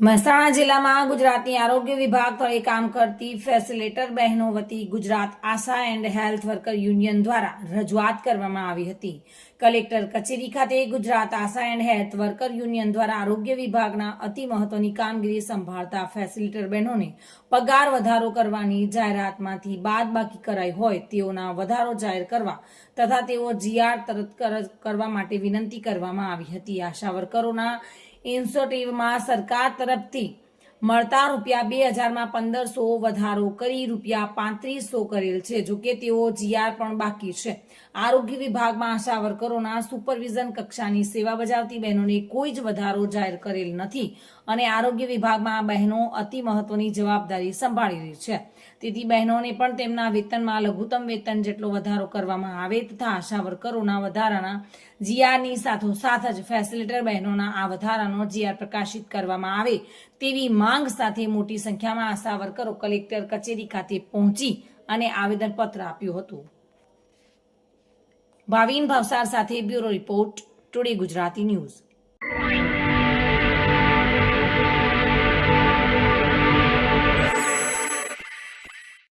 મહેસાણા જિલ્લામાં ગુજરાતની આરોગ્ય વિભાગ તળે કામ કરતી ફેસિલેટર બહેનો વતી Gujarat ASHA and health worker union દ્વારા રજૂઆત કરવામાં આવી હતી. કલેક્ટર કચેરી ખાતે Gujarat ASHA and health worker union દ્વારા આરોગ્ય વિભાગના અતિ મહત્વની કામગીરી સંભાળતા ફેસિલેટર બહેનોને પગાર વધારો કરવાની જાહેરાતમાંથી બાદબાકી કરાઈ હોય તેઓના વધારો જાહેર કરવા તથા તેઓ જીઆર તરત કર- કરવા માટે વિનંતી કરવામાં આવી હતી. આશા વર્કરોના ઇન્સેન્ટિવમાં સરકાર તરફથી મળતા રૂપિયા બે હજારમાં પંદરસો વધારો કરી રૂપિયા પાંત્રીસો કરેલ છે જોકે તેઓ જીઆર પણ બાકી છે. આરોગ્ય વિભાગમાં આશા વર્કરોના સુપરવિઝન કક્ષાની સેવા બજાવતી બહેનોને કોઈ જ વધારો જાહેર કરેલ નથી અને આરોગ્ય વિભાગમાં બહેનો અતિ મહત્વની જવાબદારી સંભાળી રહી છે. તેથી બહેનોને પણ તેમના વેતનમાં લઘુત્તમ વેતન જેટલો વધારો કરવામાં આવે તથા આશા વર્કરોના વધારાના જીઆરની સાથોસાથ જ ફેસિલિટર બહેનોના આ વધારાનો જીઆર પ્રકાશિત કરવામાં આવે તેવી માંગ સાથે મોટી સંખ્યામાં આશા વર્કરો કલેક્ટર કચેરી ખાતે પહોંચી અને આવેદનપત્ર આપ્યું હતું. ભાવિન ભાવસાર સાથે bureau report, today Gujarati news.